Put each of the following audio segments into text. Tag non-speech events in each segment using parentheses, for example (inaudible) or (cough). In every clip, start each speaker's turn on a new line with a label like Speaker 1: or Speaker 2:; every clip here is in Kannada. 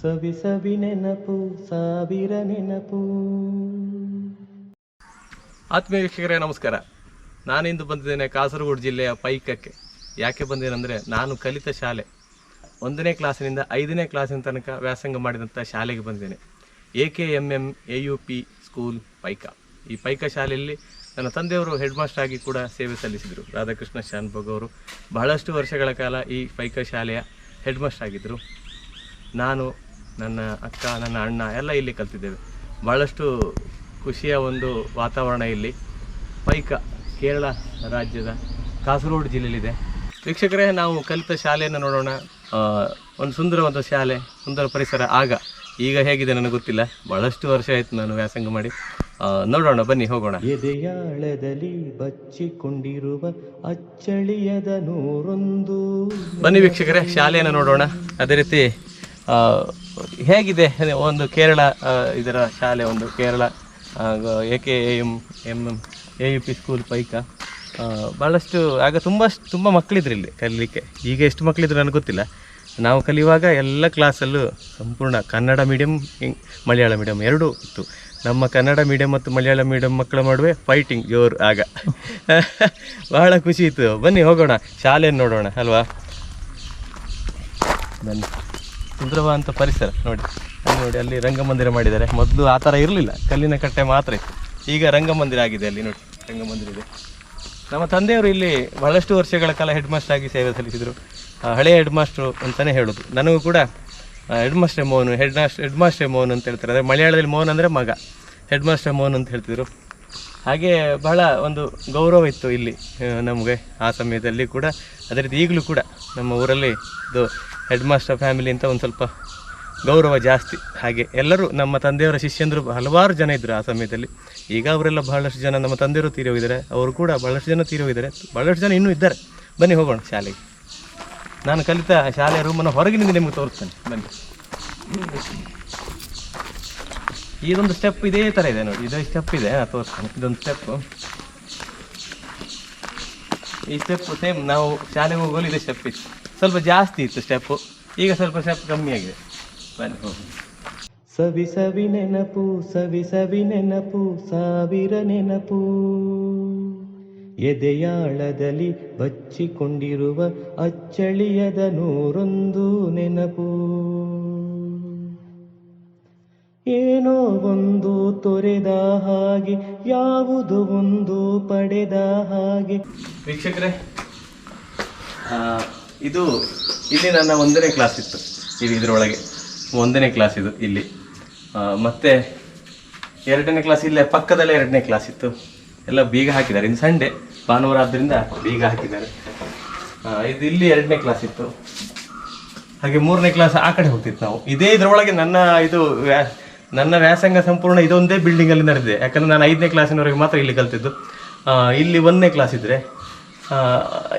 Speaker 1: ಸವಿ ಸವಿ ನೆನಪು, ಸಾವಿರ ನೆನಪು.
Speaker 2: ಆತ್ಮೀಯ ವೀಕ್ಷಕರೇ ನಮಸ್ಕಾರ. ನಾನಿಂದು ಬಂದಿದ್ದೇನೆ ಕಾಸರಗೋಡು ಜಿಲ್ಲೆಯ ಪೈಕಕ್ಕೆ. ಯಾಕೆ ಬಂದೇನೆಂದರೆ ನಾನು ಕಲಿತ ಶಾಲೆ ಒಂದನೇ ಕ್ಲಾಸಿನಿಂದ ಐದನೇ ಕ್ಲಾಸಿನ ತನಕ ವ್ಯಾಸಂಗ ಮಾಡಿದಂಥ ಶಾಲೆಗೆ ಬಂದಿದ್ದೇನೆ. A K M M A U P school Paika. ಈ ಪೈಕ ಶಾಲೆಯಲ್ಲಿ ನನ್ನ ತಂದೆಯವರು ಹೆಡ್ ಮಾಸ್ಟರ್ ಆಗಿ ಕೂಡ ಸೇವೆ ಸಲ್ಲಿಸಿದರು. ರಾಧಾಕೃಷ್ಣ ಶಾನ್ಭೋಗ್ ಅವರು ಬಹಳಷ್ಟು ವರ್ಷಗಳ ಕಾಲ ಈ ಪೈಕ ಶಾಲೆಯ ಹೆಡ್ ಮಾಸ್ಟರ್ ಆಗಿದ್ದರು. ನಾನು ನನ್ನ ಅಕ್ಕ ನನ್ನ ಅಣ್ಣ ಎಲ್ಲ ಇಲ್ಲಿ ಕಲ್ತಿದ್ದೇವೆ. ಭಾಳಷ್ಟು ಖುಷಿಯ ಒಂದು ವಾತಾವರಣ ಇಲ್ಲಿ. ಪೈಕ ಕೇರಳ ರಾಜ್ಯದ ಕಾಸರಗೋಡು ಜಿಲ್ಲೆಯಲ್ಲಿದೆ. ವೀಕ್ಷಕರೇ ನಾವು ಕಲಿತ ಶಾಲೆಯನ್ನು ನೋಡೋಣ. ಒಂದು ಸುಂದರವಾದ ಶಾಲೆ ಸುಂದರ ಪರಿಸರ ಆಗ. ಈಗ ಹೇಗಿದೆ ನನಗೆ ಗೊತ್ತಿಲ್ಲ. ಬಹಳಷ್ಟು ವರ್ಷ ಆಯಿತು ನಾನು ವ್ಯಾಸಂಗ ಮಾಡಿ. ನೋಡೋಣ ಬನ್ನಿ ಹೋಗೋಣ.
Speaker 1: ಎದೆಯಾಳದಲ್ಲಿ ಬಚ್ಚಿಕೊಂಡಿರುವ ಅಚ್ಚಳಿಯದ ನೂರೊಂದು
Speaker 2: ಬನ್ನಿ ವೀಕ್ಷಕರೇ ಶಾಲೆಯನ್ನು ನೋಡೋಣ. ಅದೇ ರೀತಿ ಹೇಗಿದೆ ಒಂದು ಕೇರಳ ಇದರ ಶಾಲೆ ಒಂದು Kerala A K M M M A U P school Paika. ಭಾಳಷ್ಟು ಆಗ ತುಂಬ ತುಂಬ ಮಕ್ಕಳಿದ್ರು ಇಲ್ಲಿ ಕಲೀಲಿಕ್ಕೆ. ಈಗ ಎಷ್ಟು ಮಕ್ಕಳಿದ್ರು ನನಗೆ ಗೊತ್ತಿಲ್ಲ. ನಾವು ಕಲಿಯುವಾಗ ಎಲ್ಲ ಕ್ಲಾಸಲ್ಲೂ ಸಂಪೂರ್ಣ ಕನ್ನಡ ಮೀಡಿಯಮ್ ಮಲಯಾಳ ಮೀಡಿಯಂ ಎರಡೂ ಇತ್ತು. ನಮ್ಮ ಕನ್ನಡ ಮೀಡಿಯಂ ಮತ್ತು ಮಲಯಾಳ ಮೀಡಿಯಂ ಮಕ್ಕಳ ನಡುವೆ ಫೈಟಿಂಗ್ ಜೋರು ಆಗ. (laughs) ಬಹಳ ಖುಷಿ ಇತ್ತು. ಬನ್ನಿ ಹೋಗೋಣ. ಶಾಲೆಯನ್ನು ನೋಡೋಣ, ಅಲ್ವಾ? ಬನ್ನಿ. ಸುಂದರವಾದಂಥ ಪರಿಸರ ನೋಡಿ. ಅಲ್ಲಿ ನೋಡಿ, ಅಲ್ಲಿ ರಂಗಮಂದಿರ ಮಾಡಿದ್ದಾರೆ. ಮೊದಲು ಆ ಥರ ಇರಲಿಲ್ಲ. ಕಲ್ಲಿನ ಕಟ್ಟೆ ಮಾತ್ರ ಇತ್ತು. ಈಗ ರಂಗಮಂದಿರ ಆಗಿದೆ ಅಲ್ಲಿ ನೋಡಿ. ರಂಗಮಂದಿರ ಇದೆ. ನಮ್ಮ ತಂದೆಯವರು ಇಲ್ಲಿ ಬಹಳಷ್ಟು ವರ್ಷಗಳ ಕಾಲ ಹೆಡ್ ಮಾಸ್ಟರ್ ಆಗಿ ಸೇವೆ ಸಲ್ಲಿಸಿದರು. ಹಳೆಯ ಹೆಡ್ ಮಾಸ್ಟ್ರು ಅಂತಲೇ ಹೇಳೋದು. ನನಗೂ ಕೂಡ head master Mohan head master head master Mohan ಅಂತ ಹೇಳ್ತಾರೆ. ಅಂದರೆ ಮಲಯಾಳದಲ್ಲಿ ಮೋಹನ್ ಅಂದರೆ ಮಗ. ಹೆಡ್ ಮಾಸ್ಟರ್ ಮೋಹನ್ ಅಂತ ಹೇಳ್ತಿದ್ರು. ಹಾಗೆ ಬಹಳ ಒಂದು ಗೌರವ ಇತ್ತು ಇಲ್ಲಿ ನಮಗೆ ಆ ಸಮಯದಲ್ಲಿ ಕೂಡ. ಅದೇ ರೀತಿ ಈಗಲೂ ಕೂಡ ನಮ್ಮ ಊರಲ್ಲಿ ಇದು ಹೆಡ್ ಮಾಸ್ಟರ್ ಫ್ಯಾಮಿಲಿ ಅಂತ ಒಂದು ಸ್ವಲ್ಪ ಗೌರವ ಜಾಸ್ತಿ. ಹಾಗೆ ಎಲ್ಲರೂ ನಮ್ಮ ತಂದೆಯವರ ಶಿಷ್ಯಂದರು ಹಲವಾರು ಜನ ಇದ್ದರು ಆ ಸಮಯದಲ್ಲಿ. ಈಗ ಅವರೆಲ್ಲ ಬಹಳಷ್ಟು ಜನ ನಮ್ಮ ತಂದೆಯವರು ತೀರಿ ಹೋಗಿದ್ದಾರೆ. ಅವರು ಕೂಡ ಬಹಳಷ್ಟು ಜನ ತೀರಿ ಹೋಗಿದ್ದಾರೆ. ಬಹಳಷ್ಟು ಜನ ಇನ್ನೂ ಇದ್ದಾರೆ. ಬನ್ನಿ ಹೋಗೋಣ ಶಾಲೆಗೆ. ನಾನು ಕಲಿತ ಶಾಲೆಯ ರೂಮನ್ನು ಹೊರಗಿನಿಂದ ನಿಮಗೆ ತೋರಿಸ್ತೇನೆ. ಬನ್ನಿ. ಇದೊಂದು ಸ್ಟೆಪ್ ಇದೇ ಥರ ಇದೆ ನೋಡಿ. ಇದು ಸ್ಟೆಪ್ ಇದೆ. ತೋರಿಸ್ತೇನೆ. ಇದೊಂದು ಸ್ಟೆಪ್ಪು ಈ ಸ್ಟೆಪ್ ಸೇಮ್ ನಾವು ಶಾಲೆಗೆ ಹೋಗಲು ಇದೇ ಸ್ಟೆಪ್ ಇತ್ತು. ಸ್ವಲ್ಪ ಜಾಸ್ತಿ ಇತ್ತು ಸ್ಟೆಪ್ಪು ಈಗ ಸ್ವಲ್ಪ ಸ್ಟೆಪ್ ಕಮ್ಮಿ ಆಗಿದೆ. ಬನ್ನಿ. ಹೋಗಿ
Speaker 1: ಸವಿ ಸವಿ ನೆನಪು ಸವಿ ಸವಿ ನೆನಪು ಸಾವಿರ ನೆನಪು. ಎದೆಯಾಳದಲ್ಲಿ ಬಚ್ಚಿಕೊಂಡಿರುವ ಅಚ್ಚಳಿಯದ ನೂರೊಂದು ನೆನಪು. ಏನೋ ಒಂದು ತೊರೆದ ಹಾಗೆ ಯಾವುದು ಒಂದು ಪಡೆದ ಹಾಗೆ.
Speaker 2: ವೀಕ್ಷಕರೇ ಆ, ಇದು ಇಲ್ಲಿ ನನ್ನ ಒಂದನೇ ಕ್ಲಾಸ್ ಇತ್ತು. ಇದು ಇದರೊಳಗೆ. ಒಂದನೇ ಕ್ಲಾಸ್ ಇದು ಇಲ್ಲಿ. ಮತ್ತು ಎರಡನೇ ಕ್ಲಾಸ್ ಇಲ್ಲೇ ಪಕ್ಕದಲ್ಲೇ ಎರಡನೇ ಕ್ಲಾಸ್ ಇತ್ತು. ಎಲ್ಲ ಬೀಗ ಹಾಕಿದ್ದಾರೆ. ಇನ್ನು ಸಂಡೇ, ಭಾನುವಾರ ಆದ್ದರಿಂದ ಬೀಗ ಹಾಕಿದ್ದಾರೆ. ಇದು ಇಲ್ಲಿ ಎರಡನೇ ಕ್ಲಾಸ್ ಇತ್ತು. ಹಾಗೆ ಮೂರನೇ ಕ್ಲಾಸ್ ಆ ಕಡೆ ಹೋಗ್ತಿತ್ತು ನಾವು. ಇದೇ ಇದರೊಳಗೆ ನನ್ನ ಇದು ವ್ಯಾ- ನನ್ನ ವ್ಯಾಸಂಗ ಸಂಪೂರ್ಣ ಇದೊಂದೇ ಬಿಲ್ಡಿಂಗಲ್ಲಿ ನಡೆದಿದೆ. ಯಾಕಂದರೆ ನಾನು ಐದನೇ ಕ್ಲಾಸಿನವರೆಗೆ ಮಾತ್ರ ಇಲ್ಲಿ ಕಲ್ತಿದ್ದು. ಇಲ್ಲಿ ಒಂದನೇ ಕ್ಲಾಸ್ ಇದ್ದರೆ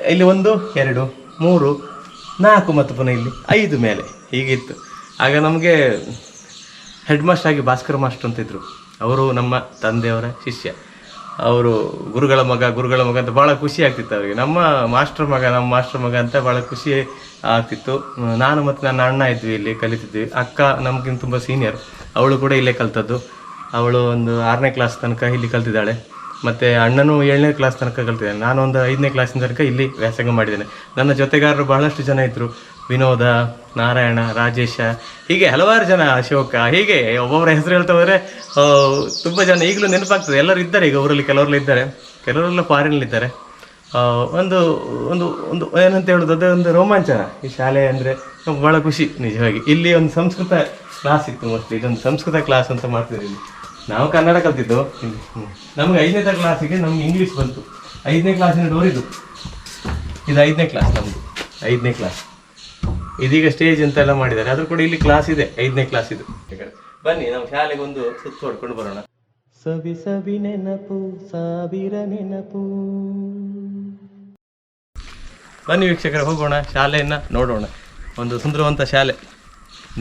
Speaker 2: ಇಲ್ಲಿ ಒಂದು, ಎರಡು ಮೂರು, ನಾಲ್ಕು ಮತ್ತು ಪುನಃ ಇಲ್ಲಿ ಐದು ಮೇಲೆ. ಹೀಗಿತ್ತು. ಆಗ ನಮಗೆ ಹೆಡ್ ಮಾಸ್ಟರ್ ಆಗಿ ಭಾಸ್ಕರ್ ಮಾಸ್ಟರ್ ಅಂತ ಇದ್ರು. ಅವರು ನಮ್ಮ ತಂದೆಯವರ ಶಿಷ್ಯ. ಅವರು ಗುರುಗಳ ಮಗ ಗುರುಗಳ ಮಗ ಅಂತ ಭಾಳ ಖುಷಿ ಆಗ್ತಿತ್ತು ಅವರಿಗೆ. ನಮ್ಮ ಮಾಸ್ಟರ್ ಮಗ, ನಮ್ಮ ಮಾಸ್ಟರ್ ಮಗ ಅಂತ ಭಾಳ ಖುಷಿ ಆಗ್ತಿತ್ತು. ನಾನು ಮತ್ತು ನನ್ನ ಅಣ್ಣ ಇದ್ವಿ ಇಲ್ಲಿ, ಕಲಿತಿದ್ವಿ. ಅಕ್ಕ ನಮಗಿಂತ ತುಂಬ ಸೀನಿಯರ್ ಅವಳು ಕೂಡ ಇಲ್ಲೇ ಕಲ್ತದ್ದು. ಅವಳು ಒಂದು ಆರನೇ ಕ್ಲಾಸ್ ತನಕ ಇಲ್ಲಿ ಕಲ್ತಿದ್ದಾಳೆ. ಮತ್ತು ಅಣ್ಣನೂ ಏಳನೇ ಕ್ಲಾಸ್ ತನಕ ಕಲ್ತಿದ್ದಾನೆ. ನಾನು ಒಂದು ಐದನೇ ಕ್ಲಾಸಿನ ತನಕ ಇಲ್ಲಿ ವ್ಯಾಸಂಗ ಮಾಡಿದ್ದೇನೆ. ನನ್ನ ಜೊತೆಗಾರರು ಬಹಳಷ್ಟು ಜನ ಇದ್ದರು ವಿನೋದ, ನಾರಾಯಣ, ರಾಜೇಶ, ಹೀಗೆ ಹಲವಾರು ಜನ, ಅಶೋಕ, ಹೀಗೆ ಒಬ್ಬೊಬ್ಬರ ಹೆಸರು ಹೇಳ್ತಾ ಹೋದರೆ ತುಂಬ ಜನ. ಈಗಲೂ ನೆನಪಾಗ್ತದೆ. ಎಲ್ಲರೂ ಇದ್ದಾರೆ ಈಗ ಊರಲ್ಲಿ, ಕೆಲವರೆಲ್ಲ ಇದ್ದಾರೆ. ಕೆಲವರೆಲ್ಲ ಫಾರಿನಲ್ಲಿದ್ದಾರೆ ಇದ್ದಾರೆ. ಒಂದು ಒಂದು ಒಂದು ಏನಂತ ಹೇಳೋದು, ಅದೇ ಒಂದು ರೋಮಾಂಚನ. ಈ ಶಾಲೆ ಅಂದರೆ ಭಾಳ ಖುಷಿ, ನಿಜವಾಗಿ. ಇಲ್ಲಿ ಒಂದು ಸಂಸ್ಕೃತ ಕ್ಲಾಸ್ ಇತ್ತು ಮೋಸ್ಟ್ಲಿ ಇದೊಂದು ಸಂಸ್ಕೃತ ಕ್ಲಾಸ್ ಅಂತ ಮಾಡ್ತಿದ್ದೀನಿ. ನಾವು ಕನ್ನಡ ಕಲ್ತಿದ್ದು. ನಮ್ಗೆ ಐದನೇ ಕ್ಲಾಸಿಗೆ ನಮ್ಗೆ ಇಂಗ್ಲೀಷ್ ಬಂತು. ಐದನೇ ಕ್ಲಾಸಿನ ಡೋರ್ ಇದು. ಇದು ಐದನೇ ಕ್ಲಾಸ್ ನಮ್ಮದು ಐದನೇ ಕ್ಲಾಸ್ ಇದೀಗ ಸ್ಟೇಜ್ ಅಂತೆಲ್ಲ ಮಾಡಿದ್ದಾರೆ. ಆದ್ರೂ ಕೂಡ ಇಲ್ಲಿ ಕ್ಲಾಸ್ ಇದೆ. ಐದನೇ ಕ್ಲಾಸ್ ಇದು. ಬನ್ನಿ ನಾವು ಶಾಲೆಗೆ ಒಂದು ಸುತ್ತು ಹೊಡ್ಕೊಂಡು ಬರೋಣ.
Speaker 1: ಸವಿ ಸವಿ ನೆನಪು ಸಾವಿರ ನೆನಪು.
Speaker 2: ಬನ್ನಿ ವೀಕ್ಷಕರ ಹೋಗೋಣ. ಶಾಲೆಯನ್ನ ನೋಡೋಣ. ಒಂದು ಸುಂದರವಂತ ಶಾಲೆ.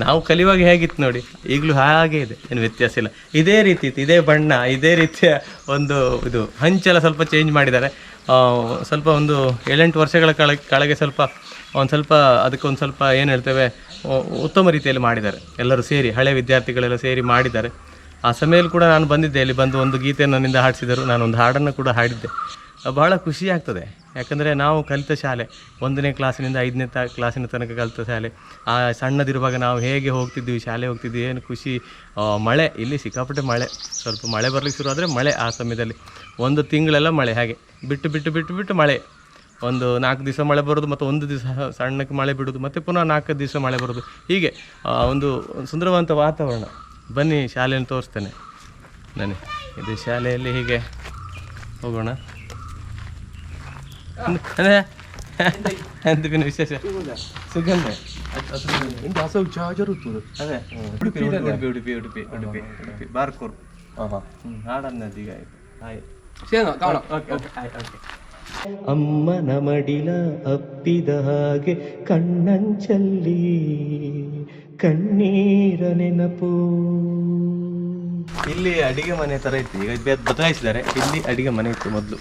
Speaker 2: ನಾವು ಕಲಿಯುವಾಗ ಹೇಗಿತ್ತು ನೋಡಿ, ಈಗಲೂ ಹಾಗೆ ಇದೆ, ಏನು ವ್ಯತ್ಯಾಸ ಇಲ್ಲ. ಇದೇ ರೀತಿ ಇತ್ತು, ಇದೇ ಬಣ್ಣ, ಇದೇ ರೀತಿಯ ಒಂದು ಇದು ಹಂಚೆಲ್ಲ ಸ್ವಲ್ಪ ಚೇಂಜ್ ಮಾಡಿದ್ದಾರೆ. ಸ್ವಲ್ಪ ಒಂದು ಏಳೆಂಟು ವರ್ಷಗಳ ಕಳ ಕೆಳಗೆ ಸ್ವಲ್ಪ, ಒಂದು ಸ್ವಲ್ಪ ಅದಕ್ಕೊಂದು ಸ್ವಲ್ಪ ಏನು ಹೇಳ್ತೇವೆ ಉತ್ತಮ ರೀತಿಯಲ್ಲಿ ಮಾಡಿದ್ದಾರೆ. ಎಲ್ಲರೂ ಸೇರಿ, ಹಳೆ ವಿದ್ಯಾರ್ಥಿಗಳೆಲ್ಲ ಸೇರಿ ಮಾಡಿದ್ದಾರೆ. ಆ ಸಮಯದಲ್ಲಿ ಕೂಡ ನಾನು ಬಂದಿದ್ದೆ, ಇಲ್ಲಿ ಬಂದು ಒಂದು ಗೀತೆಯನ್ನು ನನ್ನಿಂದ ಹಾಡಿಸಿದರು. ನಾನು ಒಂದು ಹಾಡನ್ನು ಕೂಡ ಹಾಡಿದ್ದೆ. ಬಹಳ ಖುಷಿ ಆಗ್ತದೆ. ಯಾಕಂದರೆ ನಾವು ಕಲಿತ ಶಾಲೆ, ಒಂದನೇ ಕ್ಲಾಸಿನಿಂದ ಐದನೇ ತ ಕ್ಲಾಸಿನ ತನಕ ಕಲಿತ ಶಾಲೆ. ಆ ಸಣ್ಣದಿರುವಾಗ ನಾವು ಹೇಗೆ ಹೋಗ್ತಿದ್ವಿ, ಶಾಲೆ ಹೋಗ್ತಿದ್ವಿ, ಏನು ಖುಷಿ ಮಳೆ, ಇಲ್ಲಿ ಸಿಕ್ಕಾಪಟ್ಟೆ ಮಳೆ. ಸ್ವಲ್ಪ ಮಳೆ ಬರಲಿಕ್ಕೆ ಶುರು ಆದರೆ ಮಳೆ ಆ ಸಮಯದಲ್ಲಿ. ಒಂದು ತಿಂಗಳೆಲ್ಲ ಮಳೆ, ಹಾಗೆ. ಬಿಟ್ಟು ಬಿಟ್ಟು ಬಿಟ್ಟು ಬಿಟ್ಟು ಮಳೆ. ಒಂದು ನಾಲ್ಕು ದಿವಸ ಮಳೆ ಬರೋದು, ಮತ್ತು ಒಂದು ದಿವಸ ಸಣ್ಣಕ್ಕೆ ಮಳೆ ಬಿಡೋದು, ಮತ್ತು ಪುನಃ ನಾಲ್ಕು ದಿವಸ ಮಳೆ ಬರೋದು. ಹೀಗೆ ಒಂದು ಸುಂದರವಾದ ವಾತಾವರಣ. ಬನ್ನಿ, ಶಾಲೆಯನ್ನು ತೋರಿಸ್ತೇನೆ. ನಾನು ಇದು ಶಾಲೆಯಲ್ಲಿ ಹೀಗೆ ಹೋಗೋಣ. ಅದೇ. ವಿಶೇಷ?
Speaker 1: ಚಹಾ ಜರುತ್ತದೆ
Speaker 2: ಅದೇ. ಉಡುಪಿ ಉಡುಪಿ ಉಡುಪಿ ಉಡುಪಿ ಉಡುಪಿ ಉಡುಪಿ ಬಾರ್ಕೂರು. ಹ್ಞೂ ಹಾಡನ್ನದು ಈಗ ಆಯ್ತು. ಹಾಯ್ ಓಕೆ ಓಕೆ ಆಯ್ತು ಓಕೆ.
Speaker 1: ಅಮ್ಮನ ಮಡಿಲ ಅಪ್ಪಿದ ಹಾಗೆ ಕಣ್ಣಂಚಲ್ಲಿ ಕಣ್ಣೀರ ನೆನಪು.
Speaker 2: ಇಲ್ಲಿ ಅಡಿಗೆ ಮನೆ ತರ ಇತ್ತು. ಈಗ ಬೆ- ಬದಲಾಯಿಸಿದ್ದಾರೆ. ಇಲ್ಲಿ ಅಡಿಗೆ ಮನೆ ಇತ್ತು ಮೊದಲು.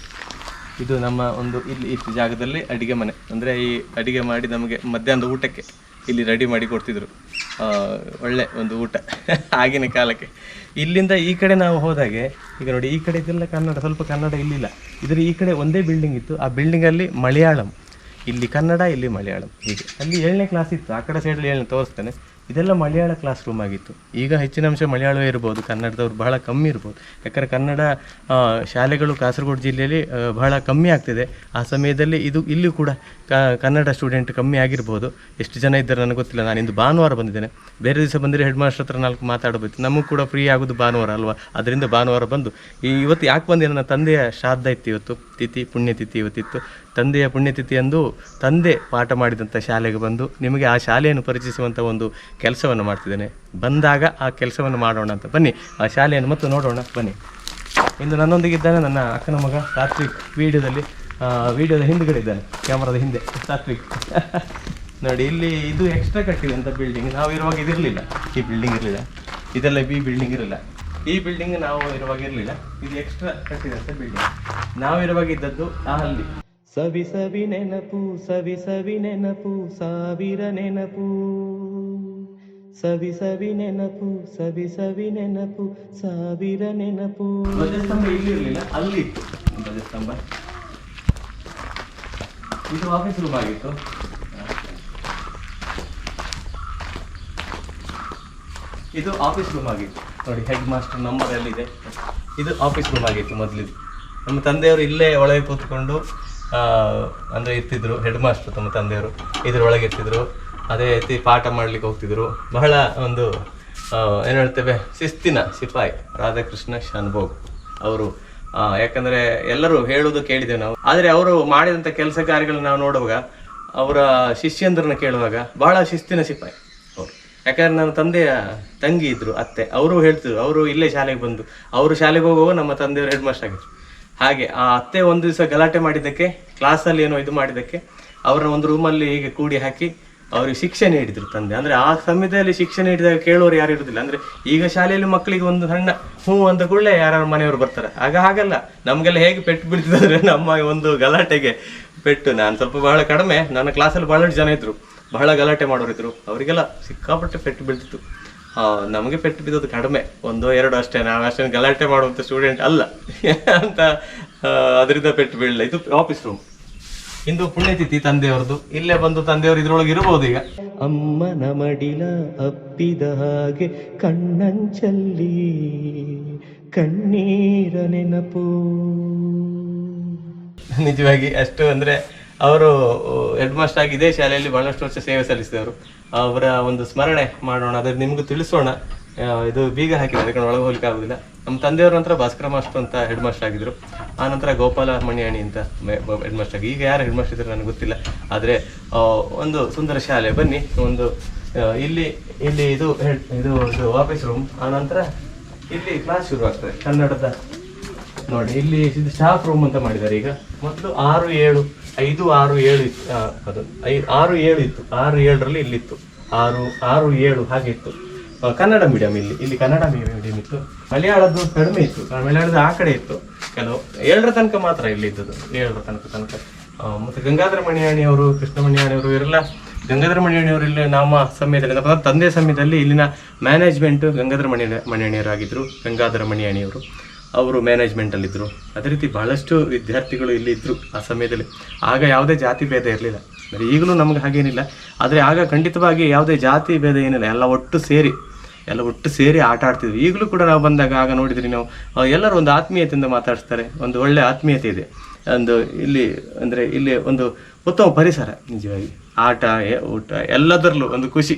Speaker 2: ಇದು ನಮ್ಮ ಒಂದು ಇಲ್ಲಿ ಈ ಜಾಗದಲ್ಲಿ ಅಡಿಗೆ ಮನೆ. ಅಂದರೆ ಈ ಅಡಿಗೆ ಮಾಡಿ ನಮಗೆ ಮಧ್ಯಾಹ್ನದ ಊಟಕ್ಕೆ ಇಲ್ಲಿ ರೆಡಿ ಮಾಡಿ ಕೊಡ್ತಿದ್ರು. ಒಳ್ಳೆ ಒಂದು ಊಟ (laughs) ಆಗಿನ ಕಾಲಕ್ಕೆ. ಇಲ್ಲಿಂದ ಈ ಕಡೆ ನಾವು ಹೋದಾಗೆ, ಈಗ ನೋಡಿ ಈ ಕಡೆ ಇದೆಲ್ಲ ಕನ್ನಡ, ಸ್ವಲ್ಪ ಕನ್ನಡ ಇಲ್ಲಿಲ್ಲ. ಇದರ ಈ ಕಡೆ ಒಂದೇ ಬಿಲ್ಡಿಂಗ್ ಇತ್ತು. ಆ ಬಿಲ್ಡಿಂಗಲ್ಲಿ ಮಲಯಾಳಂ. ಇಲ್ಲಿ ಕನ್ನಡ, ಇಲ್ಲಿ ಮಲಯಾಳಂ. ಹೀಗೆ. ಅಲ್ಲಿ ಏಳನೇ ಕ್ಲಾಸ್ ಇತ್ತು. ಆ ಕಡೆ ಸೈಡಲ್ಲಿ ಏಳನೇ ತೋರಿಸ್ತೇನೆ. ಇದೆಲ್ಲ ಮಲಯಾಳ ಕ್ಲಾಸ್ ರೂಮ್ ಆಗಿತ್ತು. ಈಗ ಹೆಚ್ಚಿನ ಅಂಶ ಮಲಯಾಳವೇ ಇರ್ಬೋದು, ಕನ್ನಡದವ್ರು ಬಹಳ ಕಮ್ಮಿ ಇರ್ಬೋದು. ಯಾಕಂದರೆ ಕನ್ನಡ ಶಾಲೆಗಳು ಕಾಸರಗೋಡು ಜಿಲ್ಲೆಯಲ್ಲಿ ಬಹಳ ಕಮ್ಮಿ ಆಗ್ತಿದೆ. ಆ ಸಮಯದಲ್ಲಿ ಇದು ಇಲ್ಲೂ ಕೂಡ ಕನ್ನಡ ಸ್ಟೂಡೆಂಟ್ ಕಮ್ಮಿ ಆಗಿರ್ಬೋದು. ಎಷ್ಟು ಜನ ಇದ್ದಾರೆ ನನಗೆ ಗೊತ್ತಿಲ್ಲ. ನಾನು ಇಂದು ಭಾನುವಾರ ಬಂದಿದ್ದೇನೆ. ಬೇರೆ ದಿವಸ ಬಂದರೆ ಹೆಡ್ ಮಾಸ್ಟರ್ ಹತ್ರ ನಾಲ್ಕು ಮಾತಾಡಬೇಕು. ನಮಗೂ ಕೂಡ ಫ್ರೀ ಆಗೋದು ಭಾನುವಾರ ಅಲ್ವಾ? ಅದರಿಂದ ಭಾನುವಾರ ಬಂದು, ಈ ಇವತ್ತು ಯಾಕೆ ಬಂದೆ ನನ್ನ ತಂದೆಯ ಶ್ರಾದ್ದ ಇತ್ತು ಇವತ್ತು. ತಿಥಿ, ಪುಣ್ಯತಿಥಿ ಇವತ್ತಿತ್ತು. ತಂದೆಯ ಪುಣ್ಯತಿಥಿ ಅಂದು ತಂದೆ ಪಾಠ ಮಾಡಿದಂಥ ಶಾಲೆಗೆ ಬಂದು ನಿಮಗೆ ಆ ಶಾಲೆಯನ್ನು ಪರಿಚಯಿಸುವಂಥ ಒಂದು ಕೆಲಸವನ್ನು ಮಾಡ್ತಿದ್ದೇನೆ. ಬಂದಾಗ ಆ ಕೆಲಸವನ್ನು ಮಾಡೋಣ ಅಂತ. ಬನ್ನಿ, ಆ ಶಾಲೆಯನ್ನು ಮತ್ತು ನೋಡೋಣ. ಬನ್ನಿ. ಇಂದು ನನ್ನೊಂದಿಗಿದ್ದಾನೆ ನನ್ನ ಅಕ್ಕನ ಮಗ ಸಾತ್ವಿಕ್ ವಿಡಿಯೋದಲ್ಲಿ ವಿಡಿಯೋದ ಹಿಂದ್ಗಡೆ ಇದ್ದಾನೆ, ಕ್ಯಾಮರಾದ ಹಿಂದೆ. ಸಾತ್ವಿಕ್. (laughs) ನೋಡಿ, ಇಲ್ಲಿ ಇದು ಎಕ್ಸ್ಟ್ರಾ ಕಟ್ಟಿದೆ ಅಂತ ಬಿಲ್ಡಿಂಗ್ ನಾವು ಇರುವಾಗ ಇದಿರಲಿಲ್ಲ. ಈ ಬಿಲ್ಡಿಂಗ್ ಇರಲಿಲ್ಲ. ಇದೆಲ್ಲ ಬಿ ಬಿಲ್ಡಿಂಗ್ ಇರಲಿಲ್ಲ ಈ ಬಿಲ್ಡಿಂಗ್ ನಾವು ಇರುವಾಗ ಇರಲಿಲ್ಲ ಇದು ಎಕ್ಸ್ಟ್ರಾ ಕಟ್ಟಿದಂತೆ ಬಿಲ್ಡಿಂಗ್ ನಾವು ಇರುವಾಗ ಇದ್ದದ್ದು ಅಲ್ಲಿ
Speaker 1: ಸವಿ ಸವಿ ನೆನಪು, ಸವಿ ಸವಿ ನೆನಪು, ಸಾವಿರ ನೆನಪು. ಸವಿ ಸವಿ ನೆನಪು, ಸವಿ ಸವಿ ನೆನಪು, ಸಾವಿರ ನೆನಪು.
Speaker 2: ಧ್ವಜಸ್ತಂಭ ಇಲ್ಲಿ ಇರಲಿಲ್ಲ, ಅಲ್ಲಿ ಇತ್ತು ಧ್ವಜಸ್ತಂಭ. ಇದು ಆಫೀಸ್ ರೂಮ್ ಆಗಿತ್ತು. ಇದು ಆಫೀಸ್ ರೂಮ್ ಆಗಿತ್ತು. ನೋಡಿ ಹೆಡ್ ಮಾಸ್ಟರ್ ನಂಬರ್ ಎಲ್ಲಿದೆ? ಇದು ಆಫೀಸ್ ರೂಮ್ ಆಗಿತ್ತು ಮೊದಲಿದ್ದು ನಮ್ಮ ತಂದೆಯವರು ಇಲ್ಲೇ ಒಳಗೆ ಕೂತ್ಕೊಂಡು ಅಂದರೆ ಇರ್ತಿದ್ರು ಹೆಡ್ ಮಾಸ್ಟರ್ ತಮ್ಮ ತಂದೆಯವರು. ಇದರೊಳಗೆ ಇರ್ತಿದ್ರು. ಅದೇ ರೀತಿ ಪಾಠ ಮಾಡ್ಲಿಕ್ಕೆ ಹೋಗ್ತಿದ್ರು. ಬಹಳ ಒಂದು ಏನು ಹೇಳ್ತೇವೆ, ಶಿಸ್ತಿನ ಸಿಪಾಯಿ ರಾಧಾಕೃಷ್ಣ ಶಾನ್ಭೋಗ್ ಅವರು. ಯಾಕಂದರೆ ಎಲ್ಲರೂ ಹೇಳೋದು ಕೇಳಿದ್ದೇವೆ ನಾವು. ಆದರೆ ಅವರು ಮಾಡಿದಂಥ ಕೆಲಸ ಕಾರ್ಯಗಳನ್ನ ನಾವು ನೋಡುವಾಗ, ಅವರ ಶಿಷ್ಯಂದ್ರನ್ನ ಕೇಳುವಾಗ ಬಹಳ ಶಿಸ್ತಿನ ಸಿಪಾಯಿ. ಯಾಕಂದ್ರೆ ನನ್ನ ತಂದೆಯ ತಂಗಿ ಇದ್ರು, ಅತ್ತೆ. ಅವರು ಹೇಳ್ತಿದ್ರು, ಅವರು ಇಲ್ಲೇ ಶಾಲೆಗೆ ಬಂದು. ಅವರು ಶಾಲೆಗೆ ಹೋಗುವಾಗ ನಮ್ಮ ತಂದೆಯವರು ಹೆಡ್ ಮಾಸ್ಟರ್ ಆಗಿದ್ರು. ಹಾಗೆ ಆ ಅತ್ತೆ ಒಂದು ದಿವಸ ಗಲಾಟೆ ಮಾಡಿದ್ದಕ್ಕೆ ಕ್ಲಾಸಲ್ಲಿ ಏನೋ ಇದು ಮಾಡಿದ್ದಕ್ಕೆ, ಅವರನ್ನ ಒಂದು ರೂಮಲ್ಲಿ ಹೀಗೆ ಕೂಡಿ ಹಾಕಿ ಅವ್ರಿಗೆ ಶಿಕ್ಷೆ ನೀಡಿದ್ರು ತಂದೆ. ಅಂದ್ರೆ ಆ ಸಮಯದಲ್ಲಿ ಶಿಕ್ಷೆ ನೀಡಿದಾಗ ಕೇಳೋರು ಯಾರು ಇರುದಿಲ್ಲ. ಅಂದ್ರೆ ಈಗ ಶಾಲೆಯಲ್ಲಿ ಮಕ್ಕಳಿಗೆ ಒಂದು ಸಣ್ಣ ಹ್ಞೂ ಅಂತ ಕೂಡಲೇ ಯಾರು ಮನೆಯವರು ಬರ್ತಾರೆ. ಆಗ ಹಾಗಲ್ಲ. ನಮಗೆಲ್ಲ ಹೇಗೆ ಪೆಟ್ಟು ಬಿಡ್ತಿದ್ರೆ (laughs) ನಮ್ಮ ಒಂದು ಗಲಾಟೆಗೆ ಪೆಟ್ಟು. ನಾನು ಸ್ವಲ್ಪ ಬಹಳ ಕಡಿಮೆ. ನನ್ನ ಕ್ಲಾಸಲ್ಲಿ ಬಹಳಷ್ಟು ಜನ ಇದ್ರು. ಬಹಳ ಗಲಾಟೆ ಮಾಡೋರು ಇದ್ರು ಅವರಿಗೆಲ್ಲ ಸಿಕ್ಕಾಪಟ್ಟೆ ಪೆಟ್ಟು ಬೀಳ್ತಿತ್ತು. ನಮಗೆ ಪೆಟ್ಟು ಬಿದ್ದದ್ದು ಕಡಿಮೆ. ಒಂದೋ ಎರಡೋ ಅಷ್ಟೇ. ನಾವು ಅಷ್ಟೇ ಗಲಾಟೆ ಮಾಡುವಂಥ ಸ್ಟೂಡೆಂಟ್ ಅಲ್ಲ. ಅಂತ ಅದರಿಂದ ಪೆಟ್ಟು ಬೀಳಲ್ಲ ಇದು ಆಫೀಸ್ ರೂಮ್ ಇಂದು ಪುಣ್ಯತಿಥಿ ತಂದೆಯವ್ರದ್ದು ಇಲ್ಲೇ ಬಂದು ತಂದೆಯವರು ಇದ್ರೊಳಗೆ ಇರಬಹುದು ಈಗ.
Speaker 1: ಅಮ್ಮನ ಮಡಿಲ ಅಪ್ಪಿದ ಹಾಗೆ ಕಣ್ಣಂಚಲ್ಲಿ ಕಣ್ಣೀರ ನೆನಪು.
Speaker 2: ನಿಜವಾಗಿ ಅಷ್ಟು ಅಂದ್ರೆ ಅವರು ಹೆಡ್ ಮಾಸ್ಟರ್ ಆಗಿ ಇದೇ ಶಾಲೆಯಲ್ಲಿ ಬಹಳಷ್ಟು ವರ್ಷ ಸೇವೆ ಸಲ್ಲಿಸಿದವರು. ಅವರ ಒಂದು ಸ್ಮರಣೆ ಮಾಡೋಣ ಅದ್ರ ನಿಮ್ಗೂ ತಿಳಿಸೋಣ. ಇದು ಬೀಗ ಹಾಕಿದೆ ಅದಕ್ಕೆ ಒಳಗೆ ಹೋಗ್ಲಿಕ್ಕೆ ಆಗುದಿಲ್ಲ. ನಮ್ಮ ತಂದೆಯವ್ರ ನಂತರ ಭಾಸ್ಕರ ಮಾಸ್ಟರ್ ಅಂತ ಹೆಡ್ ಮಾಸ್ಟರ್ ಆಗಿದ್ರು. ಆ ನಂತರ ಗೋಪಾಲ ಮಣಿಯಾಣಿ ಅಂತ ಹೆಡ್ ಮಾಸ್ಟರ್ ಆಗಿ. ಈಗ ಯಾರು ಹೆಡ್ ಮಾಸ್ಟರ್ ಇದ್ರೆ ನನಗೆ ಗೊತ್ತಿಲ್ಲ. ಆದ್ರೆ ಒಂದು ಸುಂದರ ಶಾಲೆ ಬನ್ನಿ, ಒಂದು ಇಲ್ಲಿ ಇಲ್ಲಿ ಇದು ಇದು ಒಂದು ಆಫೀಸ್ ರೂಮ್ ಆ ನಂತರ ಇಲ್ಲಿ ಕ್ಲಾಸ್ ಶುರು ಆಗ್ತದೆ ಕನ್ನಡದ. ನೋಡಿ, ಇಲ್ಲಿ ಸ್ಟಾಫ್ ರೂಮ್ ಅಂತ ಮಾಡಿದ್ದಾರೆ ಈಗ. ಮೊದಲು ಆರು, ಏಳು ಐದು, ಆರು, ಏಳು ಇತ್ತು. ಅದು, ಐ, ಆರು, ಏಳು ಇತ್ತು. ಆರು, ಏಳರಲ್ಲಿ ಇಲ್ಲಿತ್ತು. ಆರು ಆರು, ಏಳು ಹಾಗೆ ಇತ್ತು ಕನ್ನಡ ಮೀಡಿಯಂ ಇಲ್ಲಿ ಇಲ್ಲಿ ಕನ್ನಡ ಮೀಡಿಯಂ ಇತ್ತು. ಮಲಯಾಳದ್ದು ಕಡಿಮೆ ಇತ್ತು. ಮಲಯಾಳದ ಆ ಕಡೆ ಇತ್ತು. ಕೆಲವು, ಏಳರ ತನಕ ಮಾತ್ರ ಇಲ್ಲಿ ಇದ್ದದ್ದು. ಏಳರ ತನಕ ತನಕ. ಮತ್ತು ಗಂಗಾಧರ ಮಣಿಯಾಣಿ ಅವರು ಕೃಷ್ಣ ಮಣಿಯಾಣಿ ಅವರು ಇವರೆಲ್ಲ, ಗಂಗಾಧರ ಮಣಿಯಾಣಿ ಅವರು ಇಲ್ಲಿ ನಮ್ಮ ಸಮಯದಲ್ಲಿ ನಮ್ಮ ತಂದೆ ಸಮಯದಲ್ಲಿ ಇಲ್ಲಿನ ಮ್ಯಾನೇಜ್ಮೆಂಟ್ ಗಂಗಾಧರ ಮಣಿ ಮಣಿಯಾಣಿಯವರಾಗಿದ್ದರು ಗಂಗಾಧರ ಮಣಿಯಾಣಿಯವರು ಅವರು ಮ್ಯಾನೇಜ್ಮೆಂಟಲ್ಲಿದ್ದರು ಅದೇ ರೀತಿ ಬಹಳಷ್ಟು ವಿದ್ಯಾರ್ಥಿಗಳು ಇಲ್ಲಿ ಇದ್ದರು ಆ ಸಮಯದಲ್ಲಿ. ಆಗ ಯಾವುದೇ ಜಾತಿ ಭೇದ ಇರಲಿಲ್ಲ. ಅಂದರೆ ಈಗಲೂ ನಮ್ಗೆ ಹಾಗೇನಿಲ್ಲ. ಆದರೆ ಆಗ ಖಂಡಿತವಾಗಿ ಯಾವುದೇ ಜಾತಿ ಭೇದ ಏನಿಲ್ಲ. ಎಲ್ಲ ಒಟ್ಟು ಸೇರಿ, ಎಲ್ಲ ಒಟ್ಟು ಸೇರಿ ಆಟ ಆಡ್ತಿದ್ವಿ. ಈಗಲೂ ಕೂಡ ನಾವು ಬಂದಾಗ ಆಗ ನೋಡಿದ್ರಿ ನಾವು ಎಲ್ಲರೂ ಒಂದು ಆತ್ಮೀಯತೆಯಿಂದ ಮಾತಾಡಿಸ್ತಾರೆ. ಒಂದು ಒಳ್ಳೆ ಆತ್ಮೀಯತೆ ಇದೆ. ಒಂದು ಇಲ್ಲಿ, ಅಂದರೆ ಇಲ್ಲಿ ಒಂದು ಉತ್ತಮ ಪರಿಸರ, ನಿಜವಾಗಿ. ಆಟ ಊಟ, ಎಲ್ಲದರಲ್ಲೂ ಒಂದು ಖುಷಿ.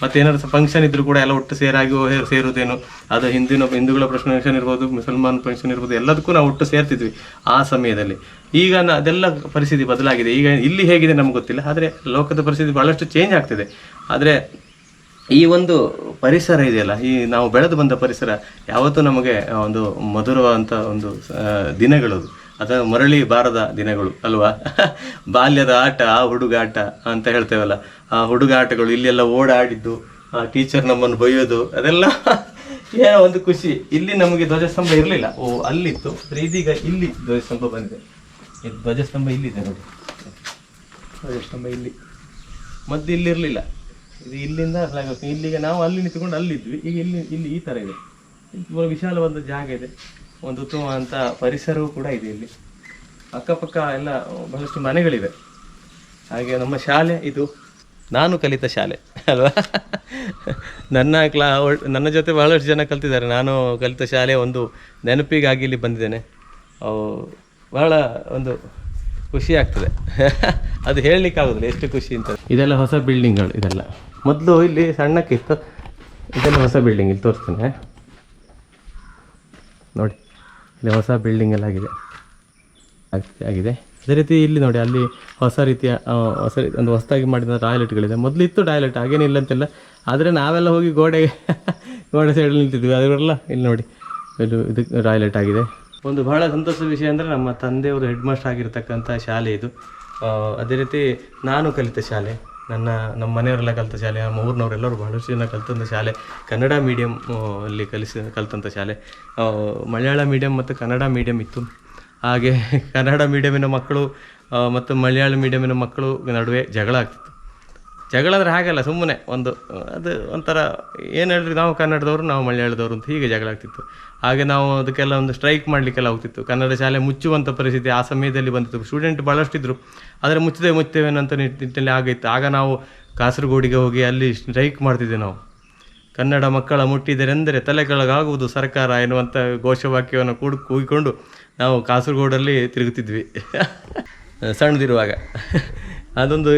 Speaker 2: ಮತ್ತೆ ಏನಾದ್ರು ಫಂಕ್ಷನ್ ಇದ್ರು ಕೂಡ ಎಲ್ಲ ಒಟ್ಟು ಸೇರಾಗಿ ಸೇರೋದೇನು ಅದು ಹಿಂದಿನ ಹಿಂದೂಗಳ ಫಂಕ್ಷನ್ ಇರ್ಬೋದು ಮುಸಲ್ಮಾನ್ ಫಂಕ್ಷನ್ ಇರ್ಬೋದು ಎಲ್ಲದಕ್ಕೂ ನಾವು ಒಟ್ಟು ಸೇರ್ತಿದ್ವಿ ಆ ಸಮಯದಲ್ಲಿ. ಈಗ ಅದೆಲ್ಲ ಪರಿಸ್ಥಿತಿ ಬದಲಾಗಿದೆ. ಈಗ ಇಲ್ಲಿ ಹೇಗಿದೆ ನಮ್ಗೆ ಗೊತ್ತಿಲ್ಲ. ಆದರೆ ಲೋಕದ ಪರಿಸ್ಥಿತಿ ಬಹಳಷ್ಟು ಚೇಂಜ್ ಆಗ್ತಿದೆ. ಆದರೆ ಈ ಒಂದು ಪರಿಸರ ಇದೆಯಲ್ಲ ಈ ನಾವು ಬೆಳೆದು ಬಂದ ಪರಿಸರ ಯಾವತ್ತೂ ನಮಗೆ ಒಂದು ಮಧುರವಾದಂಥ ಒಂದು ಆ, ಅದು. ಮರಳಿ ಬಾರದ ದಿನಗಳು ಅಲ್ವಾ? ಬಾಲ್ಯದ ಆಟ ಆ ಹುಡುಗಾಟ ಅಂತ ಹೇಳ್ತೇವಲ್ಲ. ಆ ಹುಡುಗಾಟಗಳು ಇಲ್ಲೆಲ್ಲ ಓಡಾಡಿದ್ದು ಆ ಟೀಚರ್ ನಮ್ಮನ್ನು ಬೈಯೋದು ಅದೆಲ್ಲ ಏನೋ ಒಂದು ಖುಷಿ. ಇಲ್ಲಿ ನಮಗೆ ಧ್ವಜಸ್ತಂಭ ಇರಲಿಲ್ಲ. ಓ ಅಲ್ಲಿತ್ತು. ಇದೀಗ ಇಲ್ಲಿ ಧ್ವಜಸ್ತಂಭ ಬಂದಿದೆ. ಈ ಧ್ವಜಸ್ತಂಭ ಇಲ್ಲಿದೆ ನೋಡಿ. ಧ್ವಜಸ್ತಂಭ ಇಲ್ಲಿ. ಮದ್ದು ಇಲ್ಲಿ ಇರಲಿಲ್ಲ. ಇದು ಇಲ್ಲಿಂದ ಇಲ್ಲಿಗೆ ನಾವು ಅಲ್ಲಿ ನಿಂತ್ಕೊಂಡು ಅಲ್ಲಿದ್ವಿ. ಈಗ ಇಲ್ಲಿ ಇಲ್ಲಿ ಈ ಥರ ಇದೆ. ಇದು ವಿಶಾಲವಾದ ಜಾಗ ಇದೆ. ಒಂದು ಉತ್ತಮವಾದಂಥ ಪರಿಸರವೂ ಕೂಡ ಇದೆ ಇಲ್ಲಿ. ಅಕ್ಕಪಕ್ಕ ಎಲ್ಲ ಬಹಳಷ್ಟು ಮನೆಗಳಿವೆ. ಹಾಗೆ ನಮ್ಮ ಶಾಲೆ ಇದು. ನಾನು ಕಲಿತ ಶಾಲೆ ಅಲ್ವಾ? ನನ್ನ ಕ್ಲಾ ನನ್ನ ಜೊತೆ ಬಹಳಷ್ಟು ಜನ ಕಲ್ತಿದ್ದಾರೆ. ನಾನು ಕಲಿತ ಶಾಲೆ ಒಂದು ನೆನಪಿಗಾಗಿ ಇಲ್ಲಿ ಬಂದಿದ್ದೇನೆ. ಅವು ಬಹಳ ಒಂದು ಖುಷಿ ಆಗ್ತದೆ. ಅದು ಹೇಳಲಿಕ್ಕೆ ಆಗೋದಿಲ್ಲ ಎಷ್ಟು ಖುಷಿ ಅಂತ. ಇದೆಲ್ಲ ಹೊಸ ಬಿಲ್ಡಿಂಗ್ಗಳು ಇದೆಲ್ಲ. ಮೊದಲು ಇಲ್ಲಿ ಸಣ್ಣಕ್ಕಿತ್ತು. ಇದೆಲ್ಲ ಹೊಸ ಬಿಲ್ಡಿಂಗ್ ಇಲ್ಲಿ ತೋರಿಸ್ತೇನೆ. ನೋಡಿ. ಇಲ್ಲಿ ಹೊಸ ಬಿಲ್ಡಿಂಗ್ ಎಲ್ಲ ಆಗಿದೆ. ಆಗ್- ಆಗಿದೆ. ಅದೇ ರೀತಿ ಇಲ್ಲಿ ನೋಡಿ, ಅಲ್ಲಿ ಹೊಸ ರೀತಿಯ ಹೊಸ ರೀ- ಒಂದು ಹೊಸದಾಗಿ ಮಾಡಿದ ಟಾಯ್ಲೆಟ್ಗಳಿದೆ ಮೊದಲು ಇತ್ತು ಟಾಯ್ಲೆಟ್ ಹಾಗೇನಿಲ್ಲ ಅಂತಿಲ್ಲ. ಆದರೆ ನಾವೆಲ್ಲ ಹೋಗಿ ಗೋಡೆ ಗೋಡೆ ಸೈಡ್ ನಿಂತಿದ್ವಿ. ಅದಿರಲ್ಲ ಇಲ್ಲಿ ನೋಡಿ, ಇದು ಇದು ಟಾಯ್ಲೆಟ್ ಆಗಿದೆ. ಒಂದು ಬಹಳ ಸಂತೋಷದ ವಿಷಯ ಅಂದರೆ ನಮ್ಮ ತಂದೆಯವರು ಹೆಡ್ ಮಾಸ್ಟರ್ ಆಗಿರ್ತಕ್ಕಂಥ ಶಾಲೆ ಇದು. ಅದೇ ರೀತಿ ನಾನು ಕಲಿತ ಶಾಲೆ. ನನ್ನ, ನಮ್ಮ ಮನೆಯವರೆಲ್ಲ ಕಲಿತ ಶಾಲೆ, ನಮ್ಮ ಊರಿನವರೆಲ್ಲರೂ ಬಹಳಷ್ಟು ಜನ ಕಲಿತಂಥ ಶಾಲೆ, ಕನ್ನಡ ಮೀಡಿಯಮ್ ಅಲ್ಲಿ ಕಲಿಸಿ ಕಲಿತಂಥ ಶಾಲೆ. ಮಲಯಾಳ ಮೀಡಿಯಮ್ ಮತ್ತು ಕನ್ನಡ ಮೀಡಿಯಮ್ ಇತ್ತು. ಹಾಗೆ ಕನ್ನಡ ಮೀಡಿಯಮಿನ ಮಕ್ಕಳು ಮತ್ತು ಮಲಯಾಳ ಮೀಡಿಯಮಿನ ಮಕ್ಕಳು ನಡುವೆ ಜಗಳ ಆಗ್ತಿತ್ತು. ಜಗಳ ಅಂದರೆ ಹಾಗಲ್ಲ ಸುಮ್ಮನೆ ಒಂದು, ಅದು ಒಂಥರ ಏನು ಹೇಳಿದ್ರೆ ನಾವು ಕನ್ನಡದವರು, ನಾವು ಮಲಯಾಳದವರು ಅಂತ ಹೀಗೆ ಜಗಳ ಆಗ್ತಿತ್ತು. ಹಾಗೆ ನಾವು ಅದಕ್ಕೆಲ್ಲ ಒಂದು ಸ್ಟ್ರೈಕ್ ಮಾಡಲಿಕ್ಕೆಲ್ಲ ಹೋಗ್ತಿತ್ತು. ಕನ್ನಡ ಶಾಲೆ ಮುಚ್ಚುವಂಥ ಪರಿಸ್ಥಿತಿ ಆ ಸಮಯದಲ್ಲಿ ಬಂದಿತ್ತು. ಸ್ಟೂಡೆಂಟ್ ಭಾಳಷ್ಟಿದ್ರು ಆದರೆ ಮುಚ್ಚದೆ ಮುಚ್ಚುತ್ತೇವೆ ಅಂತ ನಿಟ್ಟಿನಲ್ಲಿ ಆಗಿತ್ತು ಆಗ ನಾವು ಕಾಸರಗೋಡಿಗೆ ಹೋಗಿ ಅಲ್ಲಿ ಸ್ಟ್ರೈಕ್ ಮಾಡ್ತಿದ್ದೆ ನಾವು. ಕನ್ನಡ ಮಕ್ಕಳ ಮುಟ್ಟಿದರೆಂದರೆ ತಲೆಗಳಾಗುವುದು ಸರ್ಕಾರ ಎನ್ನುವಂಥ ಘೋಷವಾಕ್ಯವನ್ನು ಕೂಡ, ಕೂಗಿಕೊಂಡು ನಾವು ಕಾಸರಗೋಡಲ್ಲಿ ತಿರುಗುತ್ತಿದ್ವಿ. (laughs) ಸಣ್ಣದಿರುವಾಗ. ಅದೊಂದು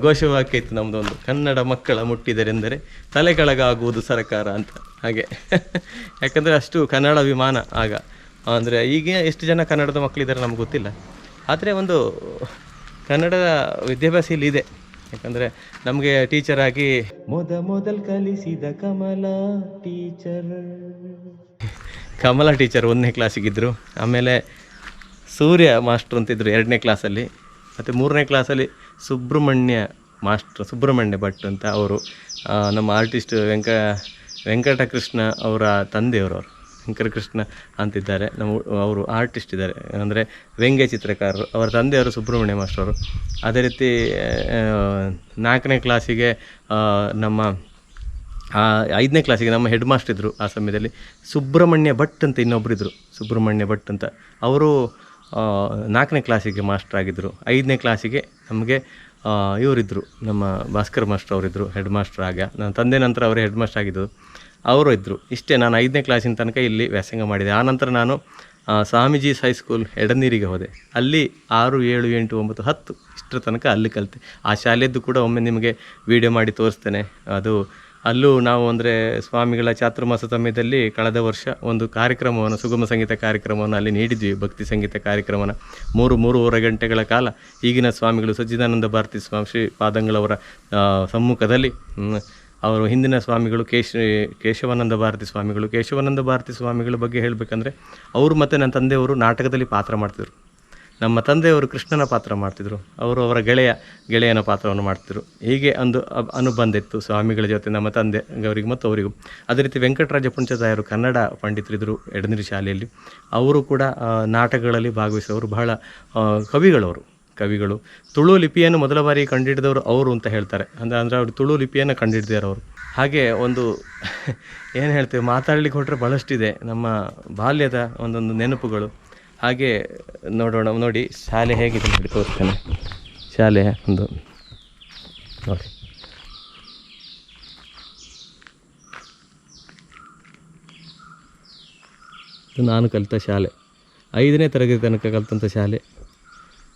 Speaker 2: ಘೋಷವಾಕ್ಯ ಇತ್ತು ನಮ್ಮದೊಂದು ಕನ್ನಡ ಮಕ್ಕಳ ಮುಟ್ಟಿದರೆಂದರೆ ತಲೆಕೆಳಗಾಗುವುದು ಸರ್ಕಾರ ಅಂತ. ಹಾಗೆ. (laughs) ಯಾಕಂದರೆ ಅಷ್ಟು ಕನ್ನಡ ವಿಮಾನ ಆಗ. ಅಂದರೆ ಈಗ ಎಷ್ಟು ಜನ ಕನ್ನಡದ ಮಕ್ಕಳಿದ್ದಾರೆ ನಮ್ಗೆ ಗೊತ್ತಿಲ್ಲ. ಆದರೆ ಒಂದು ಕನ್ನಡದ ವಿದ್ಯಾಭ್ಯಾಸ ಇಲ್ಲಿ ಇದೆ. ಯಾಕಂದರೆ ನಮಗೆ ಟೀಚರ್ ಆಗಿ
Speaker 1: ಮೊದ ಮೊದಲು ಕಲಿಸಿದ ಕಮಲ ಟೀಚರ್
Speaker 2: ಕಮಲ ಟೀಚರ್ ಒಂದನೇ ಕ್ಲಾಸಿಗಿದ್ದರು ಆಮೇಲೆ ಸೂರ್ಯ ಮಾಸ್ಟ್ರು ಅಂತಿದ್ರು ಎರಡನೇ ಕ್ಲಾಸಲ್ಲಿ ಮತ್ತು ಮೂರನೇ ಕ್ಲಾಸಲ್ಲಿ ಸುಬ್ರಹ್ಮಣ್ಯ ಮಾಸ್ಟ್ರು, ಸುಬ್ರಹ್ಮಣ್ಯ ಭಟ್ ಅಂತ ಅವರು ನಮ್ಮ ಆರ್ಟಿಸ್ಟ್ ವೆಂಕ, ವೆಂಕಟಕೃಷ್ಣ ಅವರ ತಂದೆಯವರು ಅವರು. ವೆಂಕಟಕೃಷ್ಣ ಅಂತಿದ್ದಾರೆ. ನಮ್ಮ ಅವರು ಆರ್ಟಿಸ್ಟ್ ಇದ್ದಾರೆ. ಅಂದರೆ ವ್ಯಂಗ್ಯ ಚಿತ್ರಕಾರರು. ಅವರ ತಂದೆಯವರು ಸುಬ್ರಹ್ಮಣ್ಯ ಮಾಸ್ಟರ್ ಅವರು. ಅದೇ ರೀತಿ ನಾಲ್ಕನೇ ಕ್ಲಾಸಿಗೆ ನಮ್ಮ ಐದನೇ ಕ್ಲಾಸಿಗೆ ನಮ್ಮ ಹೆಡ್ ಮಾಸ್ಟರ್ ಇದ್ದರು ಆ ಸಮಯದಲ್ಲಿ. ಸುಬ್ರಹ್ಮಣ್ಯ ಭಟ್ ಅಂತ ಇನ್ನೊಬ್ಬರಿದ್ದರು ಸುಬ್ರಹ್ಮಣ್ಯ ಭಟ್ ಅಂತ. ಅವರು ನಾಲ್ಕನೇ ಕ್ಲಾಸಿಗೆ ಮಾಸ್ಟರ್ ಆಗಿದ್ದರು ಐದನೇ ಕ್ಲಾಸಿಗೆ ನಮಗೆ ಇವರಿದ್ದರು ನಮ್ಮ ಭಾಸ್ಕರ್ ಮಾಸ್ಟರ್ ಅವರಿದ್ದರು ಹೆಡ್ ಮಾಸ್ಟರ್ ಆಗ. ನನ್ನ ತಂದೆ ನಂತರ ಅವರೇ ಹೆಡ್ ಮಾಸ್ಟರ್ ಆಗಿದ್ದರು ಅವರು ಇದ್ದರು ಇಷ್ಟೇ, ನಾನು ಐದನೇ ಕ್ಲಾಸಿನ ತನಕ ಇಲ್ಲಿ ವ್ಯಾಸಂಗ ಮಾಡಿದೆ. ಆನಂತರ ನಾನು ಸ್ವಾಮೀಜಿ ಹೈಸ್ಕೂಲ್ ಎಡನೀರಿಗೆ ಹೋದೆ. ಅಲ್ಲಿ ಆರು, ಏಳು, ಎಂಟು, ಒಂಬತ್ತು, ಹತ್ತು ಇಷ್ಟರ ತನಕ ಅಲ್ಲಿ ಕಲಿತೆ. ಆ ಶಾಲೆಯದ್ದು ಕೂಡ ಒಮ್ಮೆ ನಿಮಗೆ ವಿಡಿಯೋ ಮಾಡಿ ತೋರಿಸ್ತೇನೆ. ಅದು ಅಲ್ಲೂ ನಾವು ಅಂದರೆ ಸ್ವಾಮಿಗಳ ಚಾತುರ್ಮಾಸ ಸಮಯದಲ್ಲಿ ಕಳೆದ ವರ್ಷ ಒಂದು ಕಾರ್ಯಕ್ರಮವನ್ನು, ಸುಗಮ ಸಂಗೀತ ಕಾರ್ಯಕ್ರಮವನ್ನು ಅಲ್ಲಿ ನೀಡಿದ್ವಿ, ಭಕ್ತಿ ಸಂಗೀತ ಕಾರ್ಯಕ್ರಮನ. ಮೂರು, ಮೂರುವರೆ ಗಂಟೆಗಳ ಕಾಲ ಈಗಿನ ಸ್ವಾಮಿಗಳು ಸಚ್ಚಿದಾನಂದ ಭಾರತಿ ಸ್ವಾಮಿ, ಶ್ರೀ ಪಾದಂಗಳವರ ಸಮ್ಮುಖದಲ್ಲಿ ಅವರು ಹಿಂದಿನ ಸ್ವಾಮಿಗಳು ಕೇಶ, ಕೇಶವಾನಂದ ಭಾರತಿ ಸ್ವಾಮಿಗಳು, ಕೇಶವಾನಂದ ಭಾರತಿ ಸ್ವಾಮಿಗಳ ಬಗ್ಗೆ ಹೇಳಬೇಕಂದ್ರೆ ಅವರು ಮತ್ತು ನನ್ನ ತಂದೆಯವರು ನಾಟಕದಲ್ಲಿ ಪಾತ್ರ ಮಾಡ್ತಿದ್ರು.
Speaker 3: ನಮ್ಮ ತಂದೆಯವರು ಕೃಷ್ಣನ ಪಾತ್ರ ಮಾಡ್ತಿದ್ರು. ಅವರು ಅವರ ಗೆಳೆಯ, ಗೆಳೆಯನ ಪಾತ್ರವನ್ನು ಮಾಡ್ತಿದ್ರು. ಹೀಗೆ ಒಂದು ಅನುಬಂಧ ಇತ್ತು ಸ್ವಾಮಿಗಳ ಜೊತೆ, ನಮ್ಮ ತಂದೆ ಅವರಿಗೆ ಮತ್ತು ಅವರಿಗೂ. ಅದೇ ರೀತಿ ವೆಂಕಟರಾಜ ಪುಂಚದಾಯರು ಕನ್ನಡ ಪಂಡಿತರಿದ್ದರು ಎಡನಿರಿ ಶಾಲೆಯಲ್ಲಿ. ಅವರು ಕೂಡ ನಾಟಕಗಳಲ್ಲಿ ಭಾಗವಹಿಸೋರು ಬಹಳ ಕವಿಗಳವರು. ಕವಿಗಳು. ತುಳು ಲಿಪಿಯನ್ನು ಮೊದಲ ಬಾರಿ ಕಂಡುಹಿಡಿದವರು ಅವರು ಅಂತ ಹೇಳ್ತಾರೆ. ಅಂದರೆ ಅಂದರೆ ಅವರು ತುಳು ಲಿಪಿಯನ್ನು ಕಂಡುಹಿಡಿದಾರೆ ಅವರು. ಹಾಗೆ ಒಂದು, (laughs) ಏನು ಹೇಳ್ತೇವೆ, ಮಾತಾಡಲಿಕ್ಕೆ ಹೊಟ್ಟರೆ ಭಾಳಷ್ಟಿದೆ ನಮ್ಮ ಬಾಲ್ಯದ ಒಂದೊಂದು ನೆನಪುಗಳು. ಹಾಗೆ ನೋಡೋಣ, ನೋಡಿ, ಶಾಲೆ ಹೇಗಿದೆ ನೋಡಿ, ತೋರಿಸ್ತೇನೆ. ಶಾಲೆ ಒಂದು, ನೋಡಿ. ಇದು ನಾನು ಕಲಿತ ಶಾಲೆ. ಐದನೇ ತರಗತಿ ತನಕ ಕಲಿತಂಥ ಶಾಲೆ.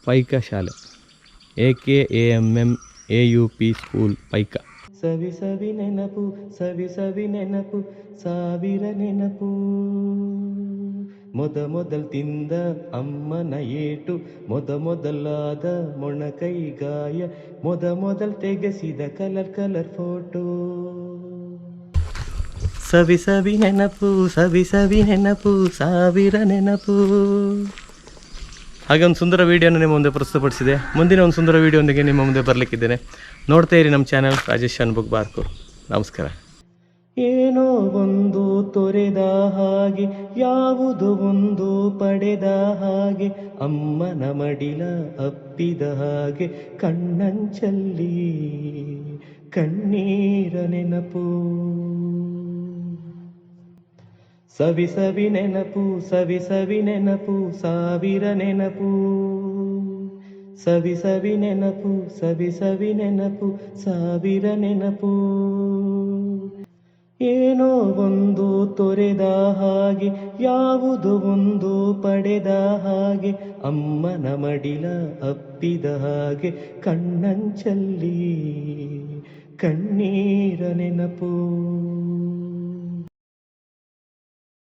Speaker 3: ಪೈಕ ಶಾಲೆ. A K A M M A U P school Paika.
Speaker 2: ಸವಿ ಸವಿ ನೆನಪು, ಸವಿ ಸವಿ ನೆನಪು, ಸಾವಿರ ನೆನಪು. ಮೊದ ಮೊದಲ್ ತಿಂದ ಅಮ್ಮನ ಏಟು, ಮೊದ ಮೊದಲಾದ ಮೊಣಕೈ ಗಾಯ, ಮೊದ ಮೊದಲ್ ತೆಗೆಸಿದ ಕಲರ್ ಕಲರ್ ಫೋಟೋ. ಸವಿ ಸವಿ ನೆನಪು, ಸವಿ ಸವಿ ನೆನಪು, ಸಾವಿರ ನೆನಪು.
Speaker 3: ಹಾಗೆ ಒಂದು ಸುಂದರ ವೀಡಿಯೋನ ನಿಮ್ಮ ಮುಂದೆ ಪ್ರಸ್ತುತಪಡಿಸಿದೆ. ಮುಂದಿನ ಒಂದು ಸುಂದರ ವೀಡಿಯೊಂದಿಗೆ ನಿಮ್ಮ ಮುಂದೆ ಬರಲಿಕ್ಕಿದ್ದೇನೆ. ನೋಡ್ತಾ ಇರಿ ನಮ್ಮ ಚಾನಲ್ ರಾಜೇಶ್ ಅನ್ಬುಕ್ ಬಾರ್ಕು ನಮಸ್ಕಾರ.
Speaker 2: ಏನೋ ಒಂದು ತೊರೆದ ಹಾಗೆ, ಯಾವುದು ಒಂದು ಪಡೆದ ಹಾಗೆ, ಅಮ್ಮನ ಮಡಿಲ ಅಪ್ಪಿದ ಹಾಗೆ, ಕಣ್ಣಂಚಲ್ಲಿ ಕಣ್ಣೀರ ನೆನಪು. ಸವಿ ಸವಿ ನೆನಪು, ಸವಿ ಸವಿ ನೆನಪು, ಸಾವಿರ ನೆನಪು. ಸವಿ ಸವಿ ನೆನಪು, ಸವಿ ಸವಿ ನೆನಪು, ಸಾವಿರ ನೆನಪು. ಏನೋ ಒಂದು ತೊರೆದ ಹಾಗೆ, ಯಾವುದು ಒಂದು ಪಡೆದ ಹಾಗೆ, ಅಮ್ಮನ ಮಡಿಲ ಅಪ್ಪಿದ ಹಾಗೆ, ಕಣ್ಣಂಚಲ್ಲಿ ಕಣ್ಣೀರ ನೆನಪು.